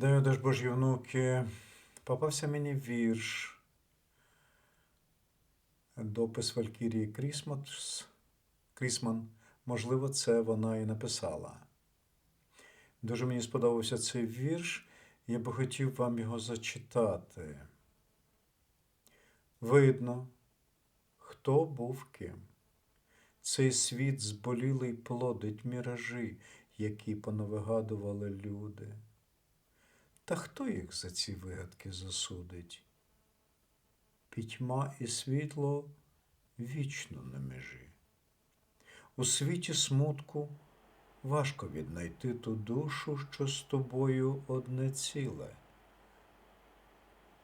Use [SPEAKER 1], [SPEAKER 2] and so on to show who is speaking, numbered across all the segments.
[SPEAKER 1] Вітаю, Даж Божі внуки. Попався мені вірш. Допис Валькірії Крісмас. Крісман. Можливо, це вона і написала. Дуже мені сподобався цей вірш. Я би хотів вам його зачитати. Видно, хто був ким. Цей світ зболілий плодить міражі, які понавигадували люди. Та хто їх за ці вигадки засудить? Пітьма і світло вічно на межі. У світі смутку важко віднайти ту душу, що з тобою одне ціле.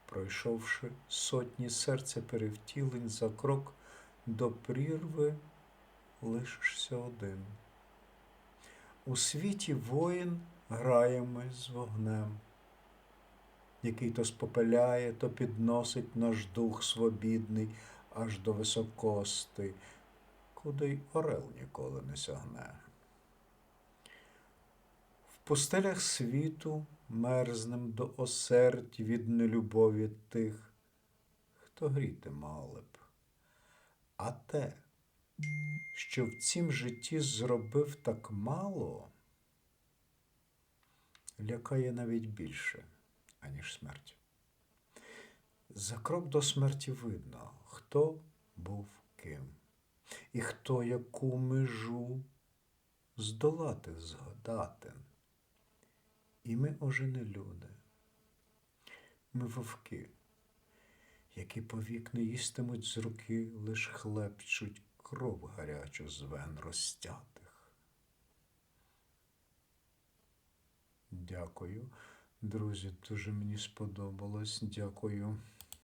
[SPEAKER 1] Пройшовши сотні серця перевтілень за крок до прірви, лишишся один. У світі воїн граємо з вогнем який то спопеляє, то підносить наш дух свобідний аж до високости, куди й орел ніколи не сягне. В пустелях світу мерзнем до осердь від нелюбові тих, хто гріти мали б. А те, що в цім житті зробив так мало, лякає навіть більше аніж смерть. За крок до смерті видно, хто був ким, і хто яку межу здолати згадатен. І ми уже люди, ми вовки, які повік не їстимуть з руки, лиш хлебчуть кров гарячу з вен розтятих. Дякую. Друзі, дуже мені сподобалось. Дякую.